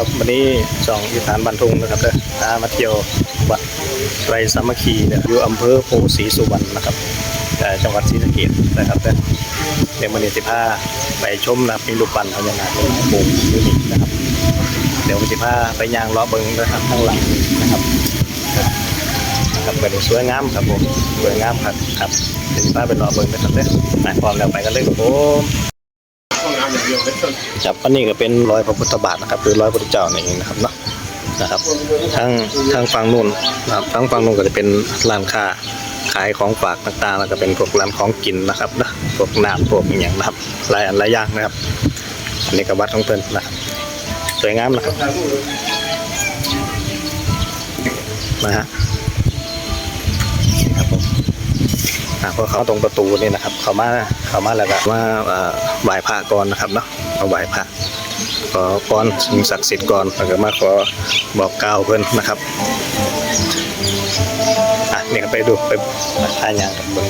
ครับวันนี้สองอีสานบันทุงนะครับเด้อพามาเที่ยววัดไรสามัคคีเนี่ยอยู่อำเภอโพศรีสุวรรณนะครับเอ่จังหวัดศรีสะเกษนะครับเด้อเดี๋ยววันนี้สิพาไปชมนะครับมีรูปปั้นพญานาคเป็นหลายปงอยู่นี่นะครับ เดี๋ยววันสิพาไปยางล้อเบิ้งนะครับข้างหลังนะครับครับเป็นสวยงามครับผมสวยงามครับครับเดี๋ยวสิพาไปล้อเบิ้งนะครับเด้อไปพร้อมแล้วไปกันเลยครับผม ครับอันนี้ก็เป็นรอยพระพุทธบาทนะครับหรือรอยพระพุทธเจ้านี่เองนะครับเนาะนะครับทางทางฝั่งนู้นนะครับทางฝั่งนู้นก็จะเป็นร้านค้าขายของฝากต่างๆ แล้วก็เป็นพวกร้านของกินนะครับนะพวกน้ำพวกอย่างนะครับหลายอันหลายอย่างนะครับอันนี้ก็วัดของเพิ่นนะครับสวยงามนะครับนะฮะนะครับผม อ่าพอเขาตรงประตูนี่นะครับ เขามาเขามาแล้วก็มาเอ่อไหว้พระก่อนนะครับเนาะมาไหว้พระขอพรสิ่งศักดิ์สิทธิ์ก่อนแล้วก็มาขอบอกกล่าวเพิ่นนะครับอะเนี่ก็ไปดูไปทานยางกับเพิ่น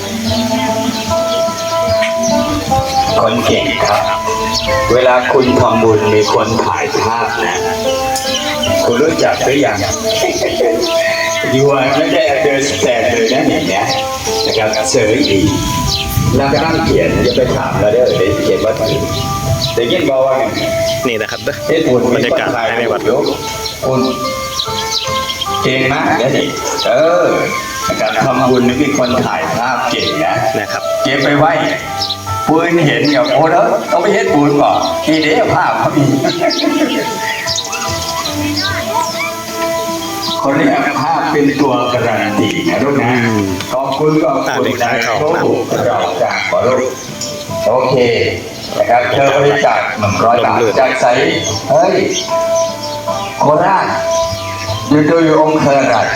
คนเก่งครับ เวลาคุณทำบุญมีคนถ่ายภาพนะ คุณรู้จักหรือยังยูอาไม่ได้เดินแตกเลยนะเนี่ย นะนะครับเสยอีกแล้วก็นั่งเขียนจะไปถามแล้วเด้อเดี๋ยวเขียนว่าถึงแต่ยินบอกว่าไงนี่นะครับเด้อเฮ็ดบุญบรรยากาศภายในวัดคุณเก่งมากนะนี่เออนะครับทำบุญนี่มีคนถ่ายภาพเก่งนะนะครับเก็บไปไว้ปืนเห็นกับโอ้เด้อต้องไปเฮ็ดปืนก่อนทีเดียวภาพเขามีเขาเรียกภาพ เป็นตัวการันตีนะลูกนะขอบคุณขอบคุณนะโอ้เราจากขอลูกโอเคนะครับเธอบริจาคหนึ่งร้อยบาทจากไสเฮ้ยโคราชอยู่ตัวอยู่องค์เคอรัด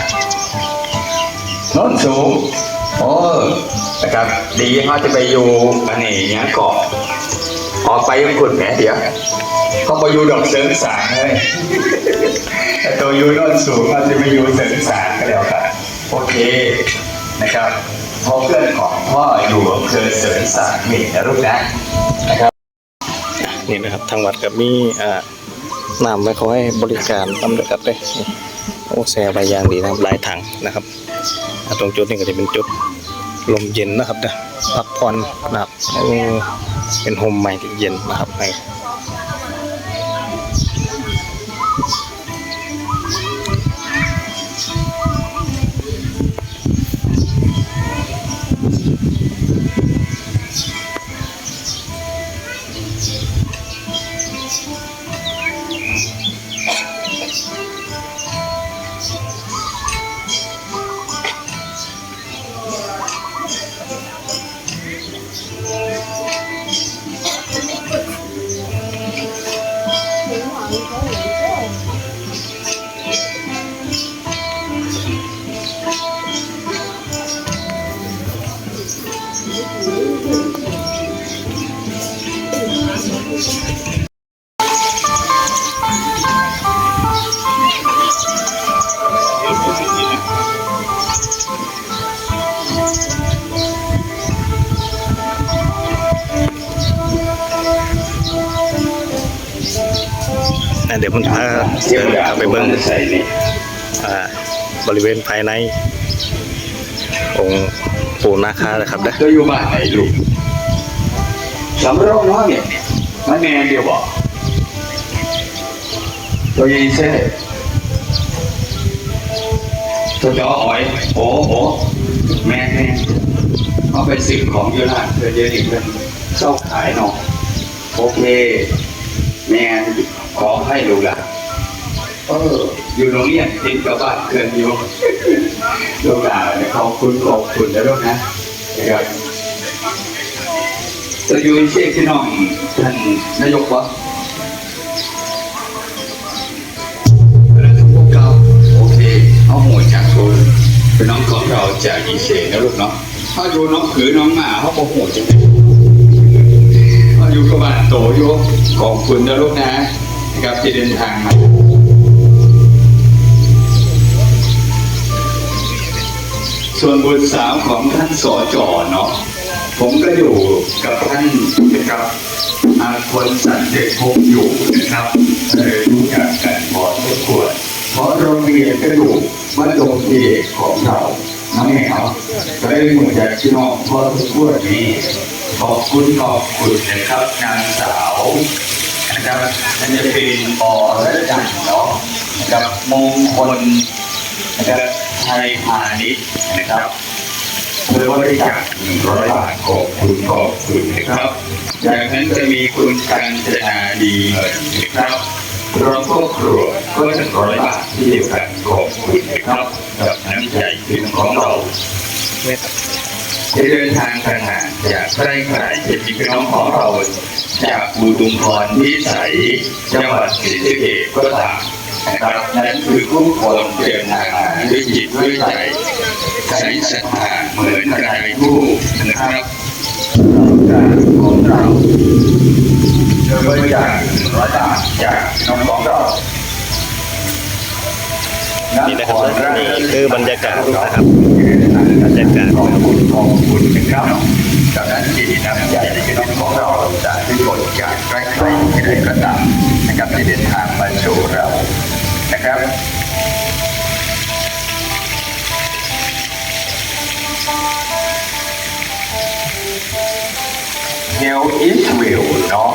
โน้นสูงโอ้นะครับดีเขาจะไปอยู่อันนี้เนี้ยเกาะ ออกไปยังกุดแหมเดี๋ยวเขาไปอยู่ดอกเสริมสางเลยแต่ตัวอยู่โน้นสูงเขาจะไปอยู่เสริมสางก็แล้วกันโอเคนะครับพอเพื่อนของพ่ออยู่อำเภอเสริมสางนี่นะลูกนะนะครับนี่นะครับทางวัดก็มีอ่าน้ำไว้เขาให้บริการตำรวจครับเลยนี่โอ้แซ่ใบยางดีนะครับหลายถังนะครับอ่าตรงจุดนี้ก็จะเป็นจุด ลมเย็นนะครับนะพักผ่อนนะครับเป็นโฮมใหม่ที่เย็นนะครับ ผมจะพาเดินเข้าไปเบิ้งบริเวณภายใน องค์ปู่นาคานะครับนะตัวอยู่บ้านไหนลูกสำรองน้อยเนี่ยมันแมนเดียวบอกตัวยีเซ่ตัวจออ๋อยโอ้โหแม่แม่เขาเป็นสิ่งของยูรานเพื่อเยอะอีกเพื่อนเศร้าขายเนาะโอเคแม่ ขอให้ลูกหลานเอออยู่โรงเรียนติดกับบ้านเกินอยู่ลูกหลานขอบคุณขอบคุณนะลูกนะนะครับจะอยู่เช่นพี่น้องท่านนายกวะพวกเราโอเคเอาหวจากคุณเป็นน้องของเราจากอีเชนะลูกเนาะถ้าอยู่น้องขือน้องหมาเขาบอกหวจังเลยอยู่กับบ้านโตอยู่ขอบคุณนะลูกนะ นะครับที่เดินทางมาส่วนบุตรสาวของท่านสอจอเนาะผมก็อยู่กับท่านนะครับอาคนสันเด็กพงอยู่นะครับเออรู้จักกันโรงเรียนกระดูกวัดดงเด็กของเราน้องแมวก็ได้หมดจากพี่น้องพอทุกวันนี้ขอบคุณขอบคุณนะครับนางสาว นะครับนั่นจะเป็นปอและจันเนาะนะครับมงคลนะครับไทยพาณิชย์นะครับเพื่อบริจาคหนึ่งร้อยบาทขอบคุณขอบคุณนะครับ จากนั้นจะมีคุณกันจนาดีเงินนะครับพร้อมครอบครัวก็หนึ่งร้อยบาทที่เดียวกันขอบคุณนะครับกับน้ำใจพิมพ์ของเรา ที่เดินทางขนาดจากใกล้ไกลเป็นพี่น้องของเราจากบูตุมพรพิสัยจังหวัดศรีสะเกษก็ตามนะครับนั่นคือผู้คนเดินทางมาด้วยจิตด้วยใจใส่ศรัทธาเหมือนรายผู้นะครับการของเราโดยบริจาคร้อยบาทจากน้องของเรา นี่นะครับนี่คือบรรยากาศนะครับบรรยากาศขอบคุณขอบคุณนะครับดังนั้นจิตน้ำใจที่น้องของเราจะที่กดจากใกล้ๆที่ใดก็ตามนะครับที่เดินทางมาสู่เรานะครับเฮลอิสวิลเนาะ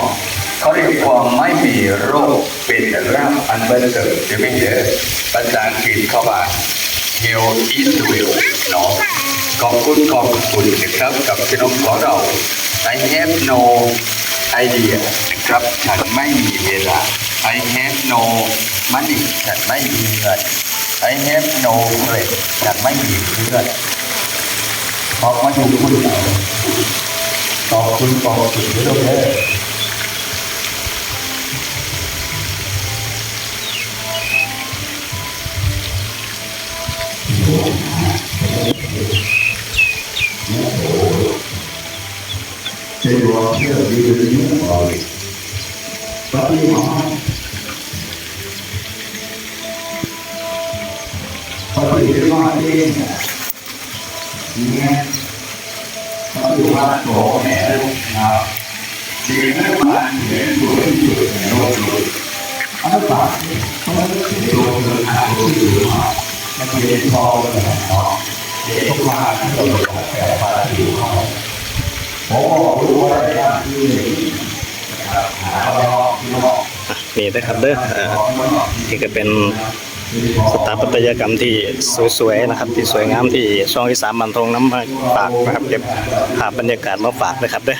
เขาเรียกความไม่มีโรคเป็นร่างอันเบอร์เกิดจะไม่เยอะภาษาอังกฤษเข้ามาเฮลอิสวิลเนาะขอบคุณขอบคุณนะครับกับพี่น้องของเรา I have no idea นะครับฉันไม่มีเวลา I have no money ฉันไม่มีเงิน I have no friend ฉันไม่มีเพื่อนออกมาดูคุณเราขอบคุณขอบคุณ they brought here due to the human body. But we are. But we did not gain that. Nghe Nó dù cổ mẹ lúc nào Thì nếu bạn dễ đuổi người mẹ đôi người Ấn Phật Không thể đuổi người nào đuổi người họ Nó dễ thôi là họ Để không qua nó đuổi người mẹ và chịu không ผมบอกรู้ว่าได้ที่หาเราพี่น้องนี่นะครับเด้อนี่ก็เป็นสถาปัตยกรรมที่สวยๆนะครับ ที่สวยงามที่ช่องที่สามบันทงน้ำมาฝากนะครับเก็บภาพบรรยากาศมาฝากนะครับเด้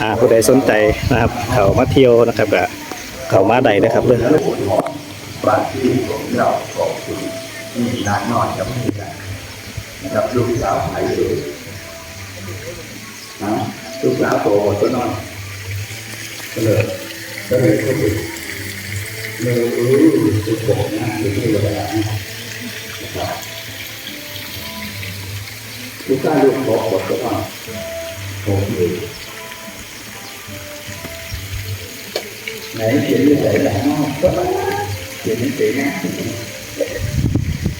อผู้ใดสนใจนะครับ เขามาเที่ยวนะครับก็เขามาใดนะครับเด้อบ้านที่ผมเราขอบคุณที่ร้านนอนกับพี่นะครับลูกสาวหายเลยนะ ลูกสาวโตตัวนอนก็เลยก็เลยก็เลยเลยเออสุดโต่งนะอยู่ที่ระดับนะครับลูกชายลูกขอกดก็ต้องโอเคไหนเขียนที่ไหนไหนเนาะเขียนที่ไหนนะ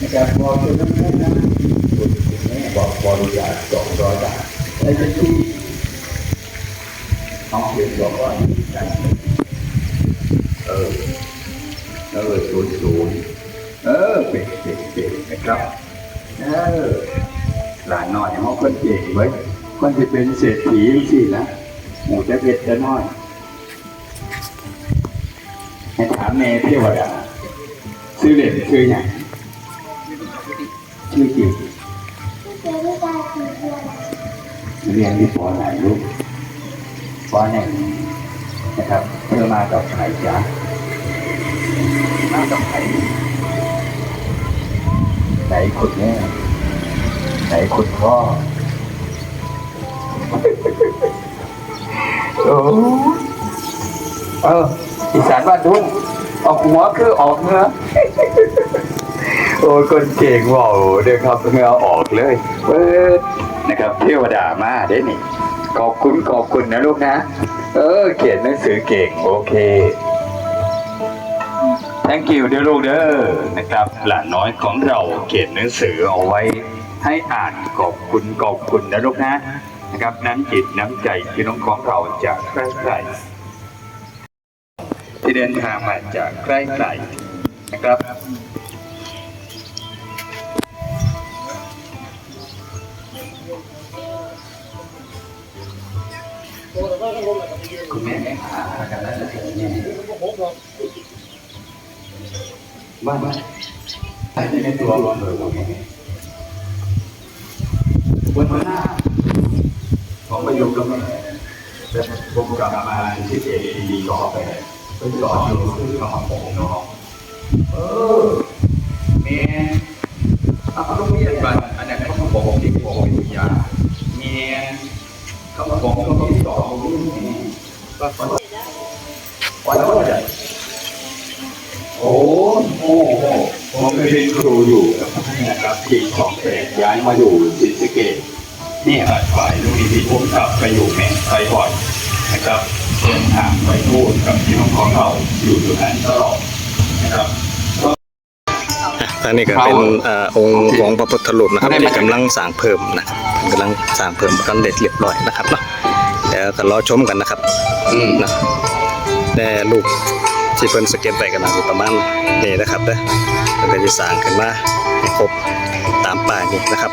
นะครับพอเป็นน้ำแข็งนะคุณแม่บอกบริจาคสองร้อยบาทไอ้ที่ที่ เอาเขียนบอกว่ากันเออเออศูนย์ศูนย์เออเป็ดเป็ดเป็ดนะครับ เออหลานน้อยเขาคนเก่งไว้คนจะเป็นเศรษฐีสินะหมูจะเผ็ดจะน้อยให้ถามเมเทวดาชื่อเด่นชื่ออย่างชื่อจริงเรียนที่ปอไหนลูก ปอหนึ่งนะครับเธอมากับใครจ๊ะมากับใครไหนคุณแม่ไหนคุณพ่อ โอ้เอออีสานบ้านทุ่งออกหัวคือออกเนื้อโอ้ยคนเก่งว่าวเดี๋ยวครับเงือออกเลยเปิดนะครับ เทวดามาได้นี่ ขอบคุณขอบคุณนะลูกนะ เออ เขียนหนังสือเก่งโอเค thank you เด้อลูกเด้อนะครับ หลานน้อยของเราเขียนหนังสือเอาไว้ ให้อ่านขอบคุณขอบคุณนะลูกนะนะครับ น้ำจิตน้ำใจพี่น้องของเราจากใกล้ๆที่เดินทางมาจากใกล้ๆนะครับ คุณแม่ไม่หาอากันแล้วจะเป็นยังไงบ้านใครจะในตัวร้อนเลยวันนี้วันหน้าผมไปอยู่กับแม่แต่ผมกลับมาที่เอดีต่อไปเป็นต่ออยู่ที่กับผมเนาะเออแม่เอาลูกเมียกันอันนั้นเขาบอกที่บอกวิทยาแม่เขาบอกว่าที่ต่อผมนี่ก็วันวันวันโอ้โหผมเป็นครูอยู่นะครับที่ของแปดย้ายมาอยู่ศรีสเกษนี่อาจฝ่ายลูกที่ผมกลับไปอยู่แม่ไปบ่อยนะครับเดินทางไปพูดกับพี่น้องของเราอยู่ตรงนั้นตลอดนะครับอะทางนี้ก็เป็นอองค์ของพระพุทธรูปนะครับที่กำลังสร้างเพิ่มนะครับกำลังสร้างเพิ่มกันเด็ดเรียบร้อยนะครับเนาะ ดี๋ยวก็รอชมกันนะครับอืมนะแต่รูปที่เพิ่นสเก็ตไว้กันนะสิประมาณนี้นะครับเด้อแล้วก็จะสร้างขึ้นมาให้ครบตามป้ายนี้นะครับ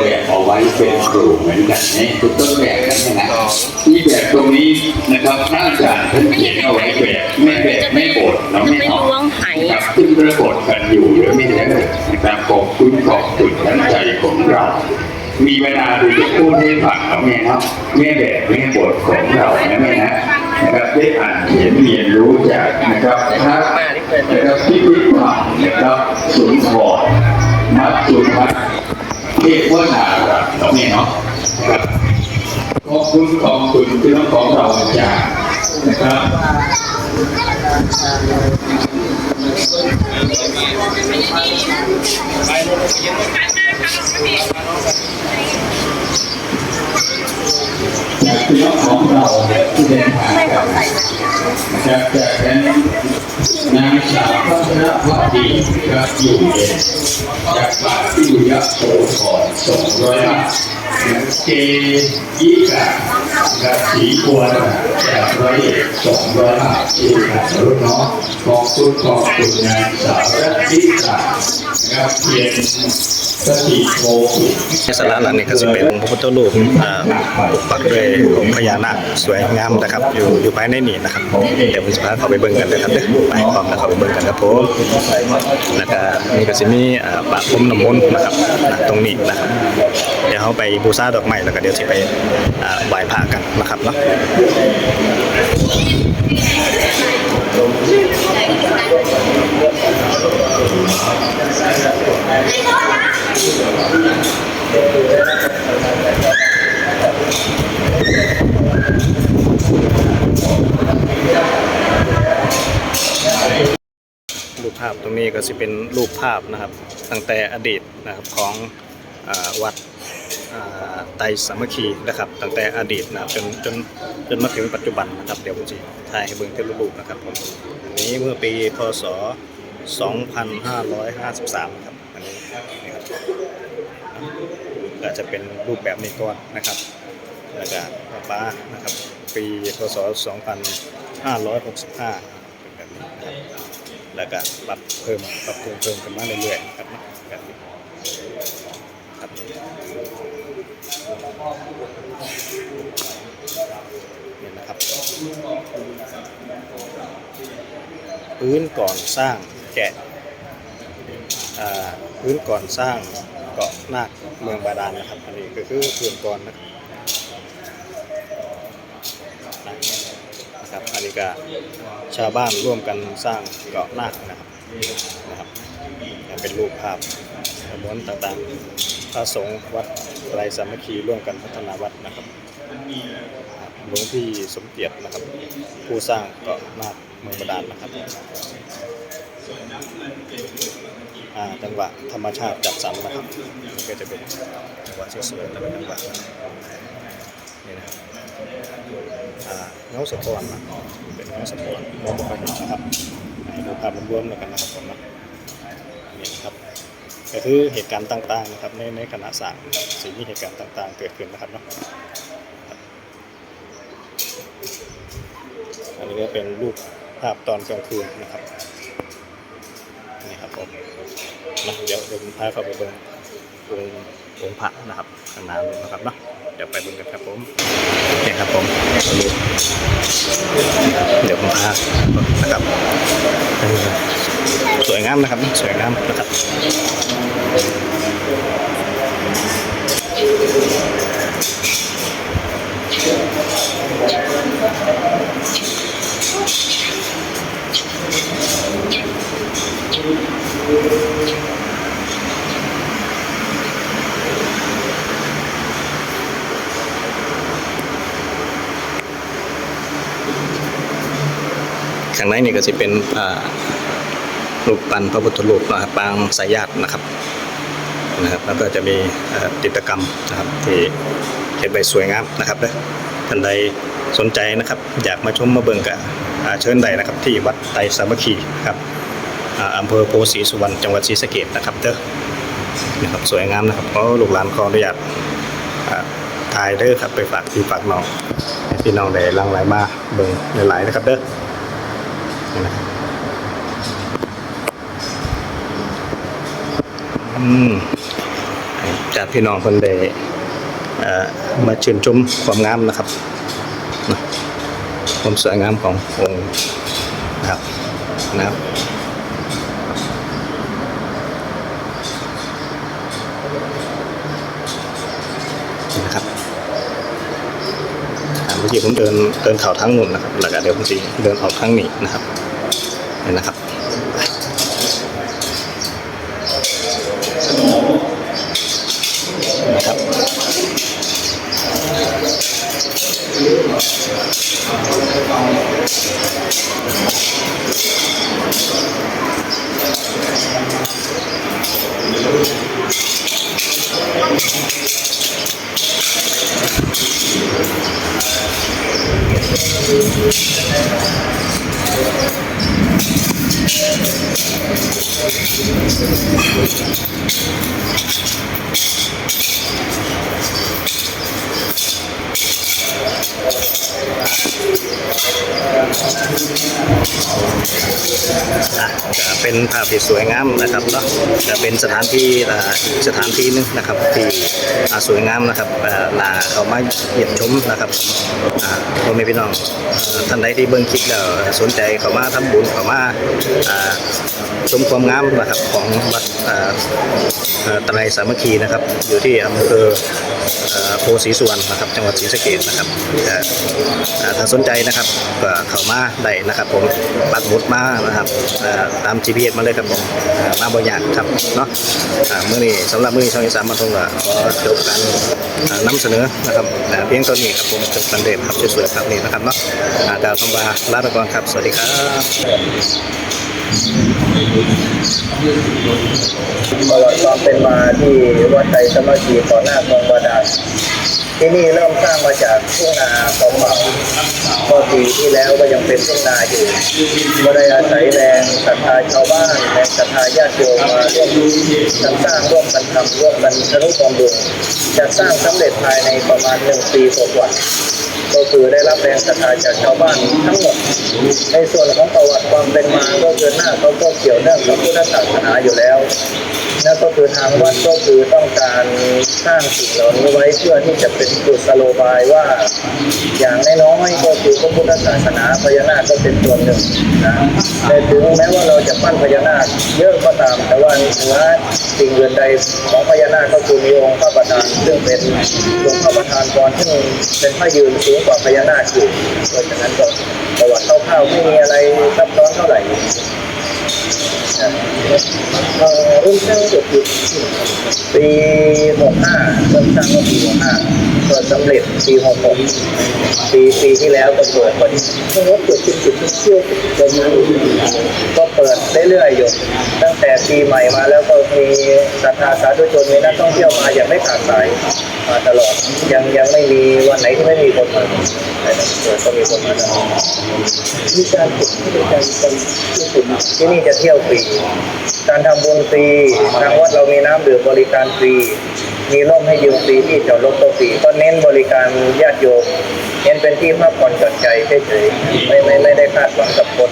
ว้เอาไว้เป็นครูเหมือนกันนี่คือต้นแบบกันนะที่แบบตรงนี้นะครับหน้าจารย์ท่านเขียนเอาไว้แบบไม่แบบไม่บดเราไม่ออกนะครับซึ่งรากฏกันอยู่หรือไม่ได้นะครับขอบคุณขอบคุณน้ำใจของเรามีเวลาดูจะพูดให้ฟังเอาแม่เนาะแม่แบบแม่บทของเรานะแม่นะนะครับได้อ่านเขียนเรียนรู้จากนะครับพระนะครับที่พิพากนะครับสุนทรมัตสุพัฒ เทพวนารัตน์เนาะแม่เนาะครับขอบคุณขอบคุณพี่น้องของเราจากนะครับจากพี่น้องของเราที่เดินทางกันจากจากนั้น นางสาวพัฒนวัฒดีครับอยู่เย็นจากบาทที่ยะโสธรสองร้อยห้าทเจยี่กากับสีควรจากร้อยเอ็ดสองร้อยห้าทเจกับรุ่นน้องของคุณของคุณนางสาวรัตติกาครับเพียง สติโมกุในสาระหลังนี้ก็จะเป็นพระพุทธรูปปกปักด้วยองค์พญานาคสวยงามนะครับ อยู่อยู่ภายในนี่นะครับเดี๋ยวผมจะพาเข้าไปเบิ่งกันเลยครับเด้อไปพร้อมแล้วเข้าไปเบิ่งกันครับผมแล้วก็นี่ก็จะมีอ่าปากพรมน้ำมนต์นะครับตรงนี้นะครับเดี๋ยวเขาไปบูชาดอกไม้แล้วก็เดี๋ยวจะไปไหว้พระกันนะครับเนาะ รูปภาพตรงนี้ก็จะเป็นรูปภาพนะครับ ตั้งแต่อดีตนะครับของอวัดไตสามัคคีนะครับ ตั้งแต่อดีตนะครับจนจนจนมาถึงปัจจุบันนะครับ เดี๋ยวผมจะถ่ายให้เบิ่งเป็นรูปนะครับผมอันนี้เมื่อปีพศ 2553นะครับอันนี้นะครับ ก็จะเป็นรูปแบบนี้ก่อนนะครับแล้วก็ป้าป้านะครับปีพศ 2565เป็นแบบนี้นะครับแล้วก็ปรับเพิ่มปรับปรุงเพิ่มกันมาเรื่อยๆนะครับเนะแบบนี้ครับเนี่ยนะครับพื้นก่อนสร้างแกะอ่า พื้นก่อนสร้างเกาะนาคเมืองบาดาลนะครับ อันนี้ก็คือพื้นก่อนนะครับนะครับอันนี้ก็ชาวบ้านร่วมกันสร้างเกาะนาคนะครับนะครับเป็นรูปภาพม้วนต่างๆ พระสงฆ์วัดไรสามัคคีร่วมกันพัฒนาวัดนะครับหลวงพี่สมเกียรตินะครับ ผู้สร้างเกาะนาคเมืองบาดาลนะครับ จังหวะธรรมชาติจัดสรรนะครับนี่ก็จะเป็นจังหวะสวยๆแล้วก็จังหวะนี่นะครับอ่าเงาสะท้อนเป็นเงาสะท้อนมองไม่ค่อยเห็นะครับดูภาพรวมๆแล้วกันนะครับผมนะนี่นะครับก็คือเหตุการณ์ต่างๆนะครับในในขณะสร้างสิ่งที่เหตุการณ์ต่างๆ เกิดขึ้นนะครับเนาะอันนี้ก็เป็นรูปภาพตอนกลางคืนนะครับ ผมนะเดี๋ยวเดี๋ยวผมพาเข้าไปบนองค์องค์พระนะครับข้างหน้าเลยนะครับเนาะเดี๋ยวไปบนกันครับผมโอเครับผมเดี๋ยวผมพานะครับสวยงามนะครับสวยงามนะครับางในนี่ก็จะเป็นรูปปั้นพระพุทธรูปนะครับปางสายญาตินะครับนะครับแล้วก็จะมีจิตกรรมนะครับที่เห็นไปสวยงามนะครับเด้อท่านใดสนใจนะครับ อยากมาชมมาเบิ่งกับเชิญใดนะครับ ที่วัดไตรสามัคคีครับอำเภอโพธิ์ศรีสุวรรณจังหวัดศรีสะเกษนะครับเด้อนะครับสวยงามนะครับเพราะลูกหลานขออนุญาตอ่าถ่ายเด้อครับไปฝากพี่ฝากน้องพี่น้องได้ลังไหลมาเบิ่งหลายๆนะครับเด้อ จากพี่น้องคนได้เอ่อมาชื่นชมความงามนะครับ ความสวยงามขององค์นะครับนะครับนะครับเมื่อกี้ผมเดินเดินเข่าทั้งนู่นนะครับแล้วก็เดี๋ยวผมจะเดินออกทั้งนี้นะครับ นะครับ สวยงามนะครับเนาะ เป็นสถานที่อ่าอีกสถานที่หนึงนะครับที่สวยงามนะครับอ่าลาเขามาเยี่ยมชมนะครับอ่าพ่อแม่พี่น้องท่านใดที่เบิ่งคลิปแล้วสนใจเขามาทำบุญเขามาอ่าชมความงามนะครับของวัดอ่าเอ่อไตรสามัคคีนะครับ อยู่ที่อำเภออ่อโพธิ์ศรีสุวรรณนะครับ จังหวัดศรีสะเกษนะครับถ้าสนใจนะครับก็เข้ามาได้นะครับ ผมปักหมุดมานะครับตาม GPS มาเลยครับผมมาบ่ยากครับเนาะเมื่อนี้สำหรับมื่อนี้ช่องอีสานมาทงก็จบการนำเสนอนะครับเพียงเท่านี้ครับผมจบกันเด็ดครับสวยๆครับนี่นะครับเนาะอ่ากล่าวคำว่าลาไปก่อนครับ สวัสดีครับประวัติความเป็นมาที่วัดไตรสมาธิต่อหน้าเมืองบาดาล ที่นี่เริ่มสร้างมาจากทุ่งนาเก่าเมื่อปีที่แล้วก็ยังเป็นทุ่งนาอยู่ก็ได้อาศัยแรงศรัทธาชาวบ้านแรงศรัทธาญาติโยมมาร่วมกันสร้างร่วมกันทำร่วมกันทะนุบำรุงจะสร้างสำเร็จภายในประมาณหนึ่งปีกว่าๆก็คือได้รับแรงศรัทธาจากชาวบ้านทั้งหมด ในส่วนของประวัติความเป็นมาก็คือหน้าเขาก็เกี่ยวเนื่องกับพุทธศาสนาอยู่แล้ว นั่นก็คือทางวัดก็คือต้องการสร้างสิ่งเหล่านี้ไว้เพื่อที่จะเป็นกุศโลบายว่า อย่างน้อยๆก็คือพระพุทธศาสนาพญานาคก็เป็นส่วนหนึ่งนะแต่ถึงแม้ว่าเราจะปั้นพญานาคเยอะก็ตาม แต่ว่าเหนือสิ่งอื่นใดของพญานาคก็คือมีองค์พระประธานซึ่งเป็นองค์พระประธานกรซึ่งเป็นพระยืนสูงกว่าพญานาคอยู่เพราะฉะนั้นก็ประวัติคร่าวๆไม่มีอะไรซับซ้อนเท่าไหร่ รุ่นช่าจบอยู่ปีหกห้าเริ่มสร้างเมื่อปีหกห้าเปิดสำเร็จปีหกหกปีปีที่แล้วก็เปิดพอดีเพราะว่าเปิดเป็นจุดท่เที่ยวประมาณก็เปิดเรื่อยๆอยู่ ตั้งแต่ปีใหม่มาแล้วก็มีศรัทธาสาธุชนมีนักท่องเที่ยวมาอย่างไม่ขาดสายมาตลอดยังยังไม่มีวันไหนที่ไม่มีคนมาแต่เปิดก็มีคนมาตลอดมีการฝึกให้เป็นการเป็นที่สุดที่นี่จะเที่ยวฟรี การทำบุญฟรีทางวัดเรามีน้ำดื่มบริการฟรี มีร่มให้ยืมฟรีที่จอดรถก็ฟรีก็เน้นบริการญาติโยมเน้นเป็นที่พักผ่อนหย่อนใจเฉยๆไม่ไม่ไม่ได้คาดหวังกับคน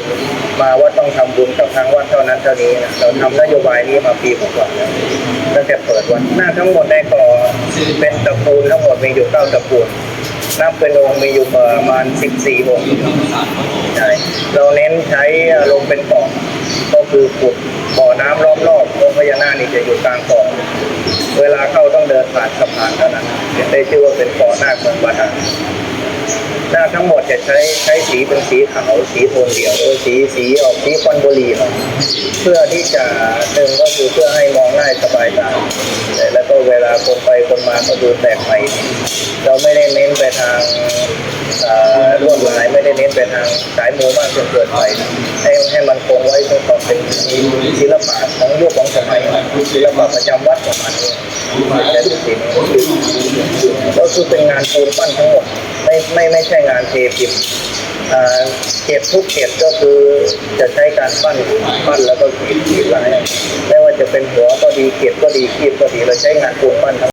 มาว่าต้องทำบุญกับทางวัดเท่านั้นเท่านี้นะเราทำนโยบายนี้มาปีกว่าแล้วตั้งแต่เปิดวัดหน้าทั้งหมดในก่อเป็นตระกูลทั้งหมดมีอยู่เก้าตระกูล นับเป็นองค์มีอยู่ประมาณ 14 องค์ใช่เราเน้นใช้ลงเป็นเกาะก็คือขุดบ่อน้ำล้อมรอบองค์พญานาคนี่จะอยู่กลางเกาะเวลาเข้าต้องเดินผ่านสะพานเท่านั้นถึงได้ชื่อว่าเป็นเกาะนาคเมืองบาดาล หน้าทั้งหมดจะใช้ใช้สีเป็นสีขาวสีโทนเดียวสีสีออกสีควันบุหรี่หน่อยเพื่อที่จะหนึ่งก็คือเพื่อให้มองง่ายสบายตาแล้วก็เวลาคนไปคนมาก็ดูแปลกใหม่เราไม่ได้เน้นไปทางลวดลายไม่ได้เน้นไปทางสายมูมากจนเกินไปให้ให้มันคงไว้เพื่อความเป็นศิลปะของยุคของสมัยศิลปะประจำวัดของมันเนี่ยและดูสิก็คือเป็นงานปูนปั้นทั้งหมดไม่ไม่ไม่ใช่งานเทพิมพ์เอ่อเก็บทุกเก็บก็คือจะใช้การปั้นปั้นแล้วก็ขีดขีดลายไม่ว่าจะเป็นหัวก็ดีเก็บก็ดีขีดก็ดีเราใช้งานปูนปั้นทั้ง